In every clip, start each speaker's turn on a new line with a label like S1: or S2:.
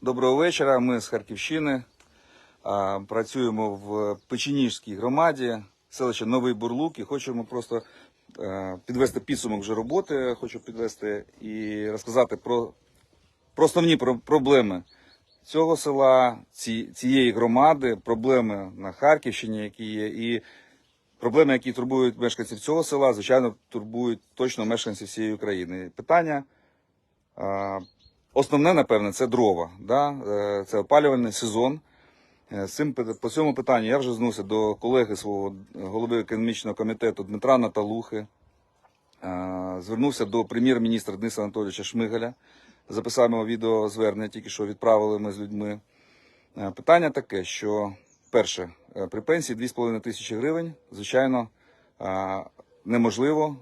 S1: Доброго вечора. Ми з Харківщини. Працюємо в Печеніжській громаді, селище Новий Бурлук. І хочемо просто е, підвести підсумок вже роботи. Хочу підвести і розказати про, про основні проблеми цього села, цієї громади, проблеми на Харківщині, які є, і проблеми, які турбують мешканців цього села, звичайно, турбують точно мешканців всієї України. Питання. Основне, напевне, це дрова. Да? Е, Це опалювальний сезон. Е, по цьому питанню я вже звернувся до колеги свого голови економічного комітету Дмитра Наталухи. Е, Звернувся до прем'єр-міністра Дениса Анатолійовича Шмигаля. Записаємо відеозвернення, тільки що відправили ми з людьми. Питання таке, що перше, при пенсії 2,5 тисячі гривень, звичайно, неможливо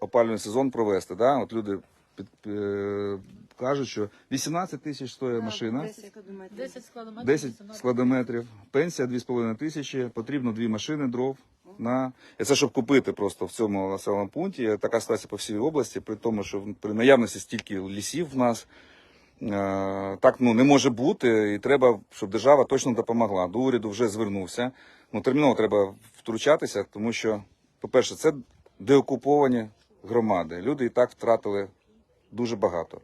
S1: опалювальний сезон провести. Да? От люди під, е, кажуть, що 18 тисяч стоїть машина,
S2: 10 складометрів.
S1: 10
S2: 18.
S1: складометрів, пенсія 2,5 тисячі, потрібно дві машини дров. На... І це щоб купити просто в цьому населеному пункті. Така ситуація по всій області, при тому, що при наявності стільки лісів в нас. Е, Так ну не може бути, і треба, щоб держава точно допомогла. До уряду вже звернувся. Ну терміново треба втручатися, тому що, по-перше, це деокуповані громади. Люди і так втратили дуже багато.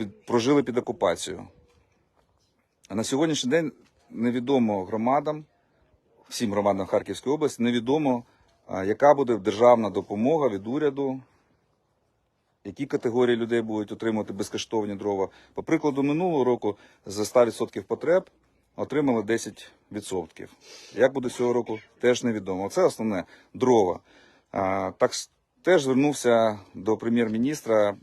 S1: Е, прожили під окупацією. На сьогоднішній день невідомо громадам, всім громадам Харківської області, невідомо, яка буде державна допомога від уряду, які категорії людей будуть отримувати безкоштовні дрова. По прикладу, минулого року за 100% потреб отримали 10%. Як буде цього року, теж невідомо. Це основне дрова. Так с- теж звернувся до прем'єр-міністра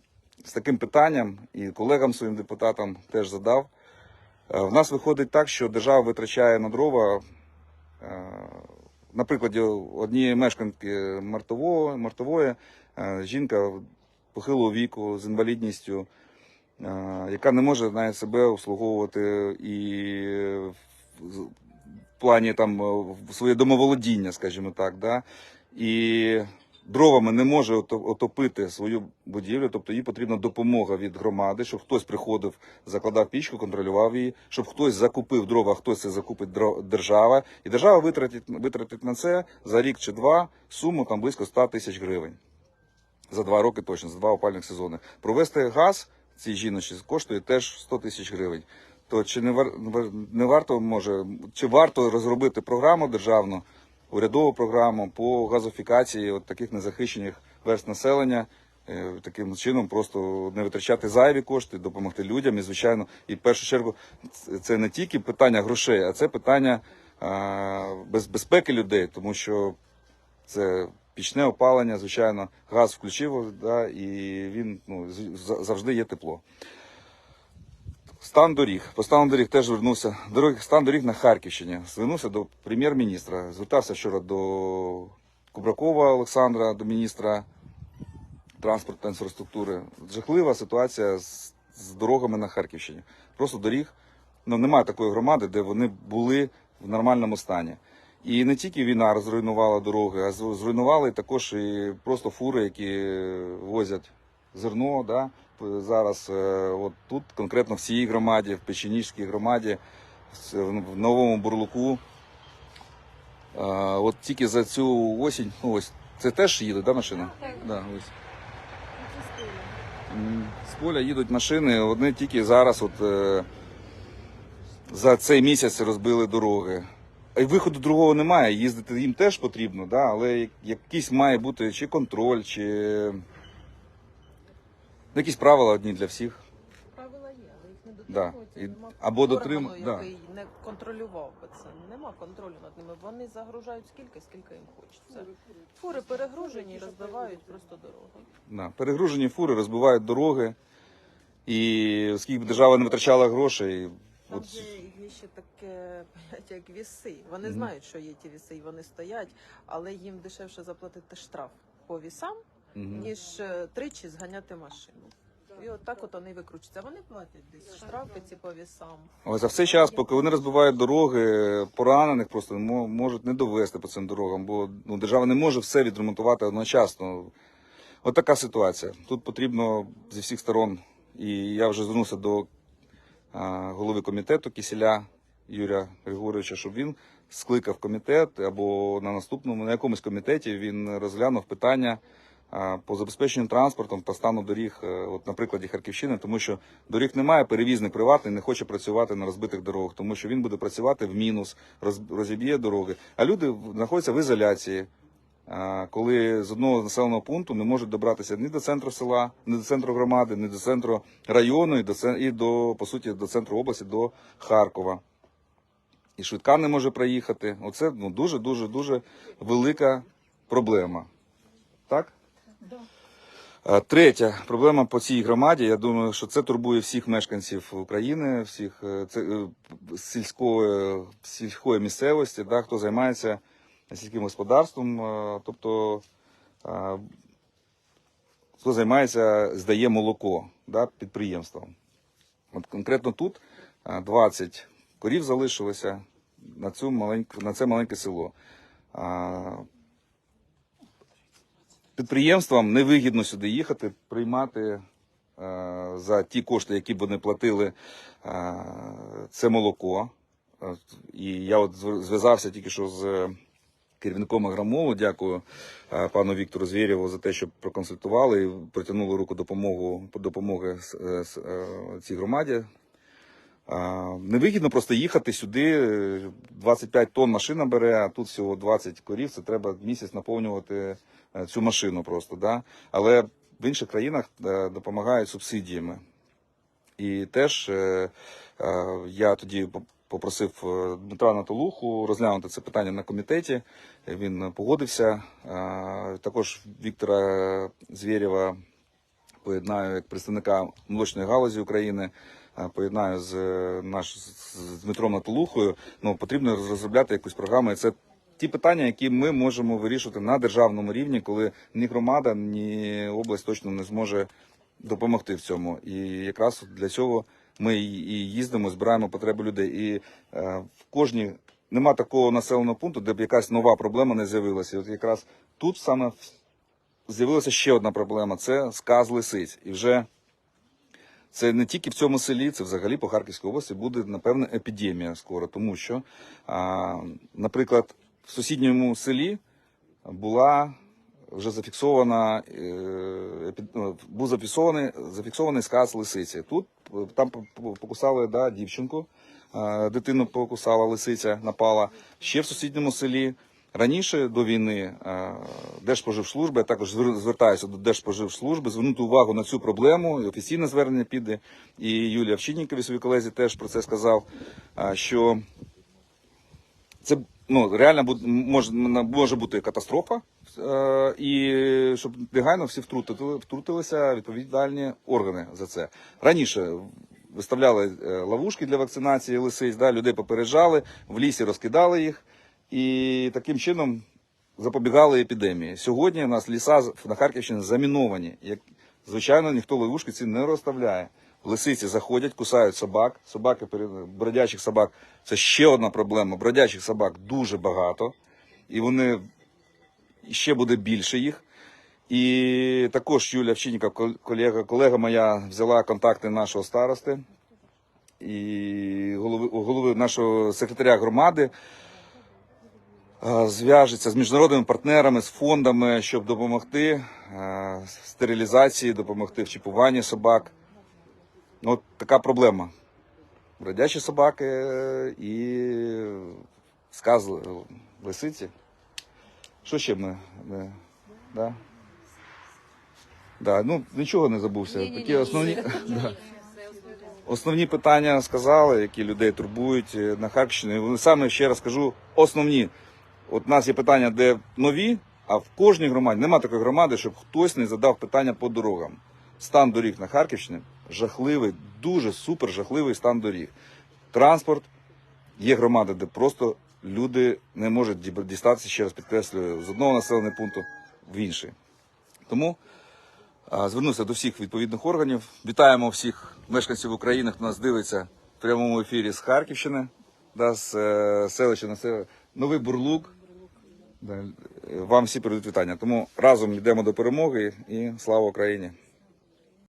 S1: з таким питанням, і колегам своїм депутатам теж задав. Е, В нас виходить так, що держава витрачає на дрова. е, На прикладі однієї мешканки Мартової, Мартової е, жінка похилого віку з інвалідністю, яка не може навіть себе обслуговувати і в плані там своє домоволодіння, скажімо так. Да? І дровами не може отопити свою будівлю, тобто їй потрібна допомога від громади, щоб хтось приходив, закладав пічку, контролював її, щоб хтось закупив дрова, хтось це закупить держава. І держава витратить, витратить на це за рік чи два суму там близько 100 тисяч гривень. За два роки точно, за два опальних сезони. Провести газ цій жіночці коштує теж 100 тисяч гривень. То чи не, вар- не варто може, чи варто розробити програму державну, урядову програму по газофікації от таких незахищених верст населення, е, таким чином просто не витрачати зайві кошти, допомогти людям і, звичайно, і в першу чергу це- не тільки питання грошей, а це питання без, безпеки людей, тому що це пічне опалення, звичайно, газ включив, да, і він ну, завжди є тепло. Стан доріг. По стану доріг теж звернувся. Доріг, стан доріг на Харківщині. Звернувся до прем'єр-міністра. Звертався вчора до Кубракова Олександра, до міністра транспорту та інфраструктури. Жахлива ситуація з, з дорогами на Харківщині. Просто доріг ну, немає такої громади, де вони були в нормальному стані. І не тільки війна розруйнувала дороги, а зруйнували також і просто фури, які возять зерно. Да? Зараз е, от тут, конкретно в цій громаді, в Печеніжській громаді, в новому бурлуку. Е, От тільки за цю осінь, ну ось це теж їде, да, машина? Да, ось. З поля їдуть машини, вони тільки зараз, от е, за цей місяць розбили дороги. А й виходу другого немає. Їздити їм теж потрібно, да? але як- якийсь має бути чи контроль, чи ну, якісь правила одні для всіх.
S3: Правила є, але їх не
S1: Да.
S3: дотримуються.
S1: І-
S3: Нема
S1: або
S3: органу,
S1: дотрим- да.
S3: який не контролював би це. Нема контролю над ними. Вони загружають скільки, скільки їм хочеться. Фури перегружені і розбивають просто дорогу.
S1: Да. Перегружені фури розбивають дороги. І оскільки б держава не витрачала грошей,
S3: Там
S1: от,
S3: є ще таке поняття, як віси. Вони
S1: Мгм.
S3: знають, що є ті віси, і вони стоять, але їм дешевше заплатити штраф по вісам. Ніж е, тричі зганяти машину. І от так от вони викручуються. Вони платять десь штрафи ці по вісам.
S1: Але за все час, поки вони розбивають дороги, поранених просто мо- можуть не довести по цим дорогам, бо ну, держава не може все відремонтувати одночасно. От така ситуація. Тут потрібно зі всіх сторон, і я вже звернувся до а, голови комітету Кісіля Юрія Григоровича, щоб він скликав комітет або на наступному, на якомусь комітеті він розглянув питання по забезпеченню транспортом та стану доріг, е, от на прикладі Харківщини, тому що доріг немає, перевізник приватний не хоче працювати на розбитих дорогах, тому що він буде працювати в мінус, роз- розіб'є дороги. А люди знаходяться в ізоляції. Коли з одного населеного пункту не можуть добратися ні до центру села, ні до центру громади, ні до центру району, і до і до по суті до центру області, до Харкова. І швидка не може проїхати. Оце ну дуже дуже дуже велика проблема. Так? А, Третя проблема по цій громаді. Я думаю, що це турбує всіх мешканців України, всіх е, це, е, сільської, сільської місцевості, да, хто займається сільським господарством, е, тобто е, хто займається, здає молоко да, підприємствам. От конкретно тут е, 20 корів залишилося на, цю маленьку, на це маленьке село. Підприємствам невигідно сюди їхати, приймати е, за ті кошти, які б вони платили, е, це молоко. Е, І я от зв'язався тільки що з керівником агромолу. Дякую пану Віктору Звєрєву за те, що проконсультували і протягнули руку допомогу, допомоги цій громаді. Невигідно просто їхати сюди. е, 25 тонн машина бере, а тут всього 20 корів. Це треба місяць наповнювати цю машину просто. Да? Але в інших країнах е, допомагають субсидіями. І теж е, е, я тоді попросив е, Дмитра Натолуху розглянути це питання на комітеті. Він погодився. Е, Також Віктора Звєрєва поєднаю як представника молочної галузі України, е, поєднаю з, е, наш, з Дмитром Натолухою. Ну, потрібно розробляти якусь програму. І це ті питання, які ми можемо вирішувати на державному рівні, коли ні громада, ні область точно не зможе допомогти в цьому. І якраз для цього ми і їздимо, збираємо потреби людей. І е, в кожній нема такого населеного пункту, де б якась нова проблема не з'явилася. От якраз тут саме з'явилася ще одна проблема це сказ лисиць. І вже це не тільки в цьому селі, це взагалі по Харківській області буде, напевне, епідемія скоро. Тому що, а, наприклад, в сусідньому селі була вже зафіксована, е, ну, був зафіксований, зафіксований сказ лисиці. Тут е, там по- по- покусали да, дівчинку, е, дитину покусала лисиця, напала. Ще в сусідньому селі. Раніше до війни Держпоживслужба, я також звертаюся до Держпоживслужби, звернути увагу на цю проблему. І офіційне звернення піде. І Юлія Овчиннікові, своїй колезі, теж про це сказав, що це ну, реально може, може бути катастрофа, е, і щоб негайно всі втрутили, втрутилися відповідальні органи за це. Раніше виставляли е, ловушки для вакцинації лисиць, да, людей попереджали, в лісі розкидали їх, і таким чином запобігали епідемії. Сьогодні у нас ліса на Харківщині заміновані. Як, звичайно, ніхто ловушки ці не розставляє. Лисиці заходять, кусають собак. Собаки бродячих собак це ще одна проблема. Бродячих собак дуже багато, і вони ще буде більше їх. І також Юлія Вчинніка, колега, колега моя, взяла контакти нашого старости і голови, голови нашого секретаря громади. Зв'яжеться з міжнародними партнерами, з фондами, щоб допомогти стерилізації, допомогти в чіпуванні собак. Ну, от така проблема. Бродячі собаки е, і сказ лисиці. Що ще ми? ми да? Да, ну, нічого не забувся. Такі основні, да. основні питання сказали, які людей турбують е, на Харківщині. Вони саме ще раз кажу, основні. От у нас є питання, де нові, а в кожній громаді нема такої громади, щоб хтось не задав питання по дорогам. Стан доріг на Харківщині жахливий, дуже супер жахливий стан доріг. Транспорт, є громади, де просто люди не можуть дістатися, ще раз підкреслюю, з одного населеного пункту в інший. Тому звернуся до всіх відповідних органів. Вітаємо всіх мешканців України, хто нас дивиться в прямому ефірі з Харківщини, да, з е, селища населення Новий Бурлук. Вам всі передають вітання. Тому разом йдемо до перемоги і слава Україні!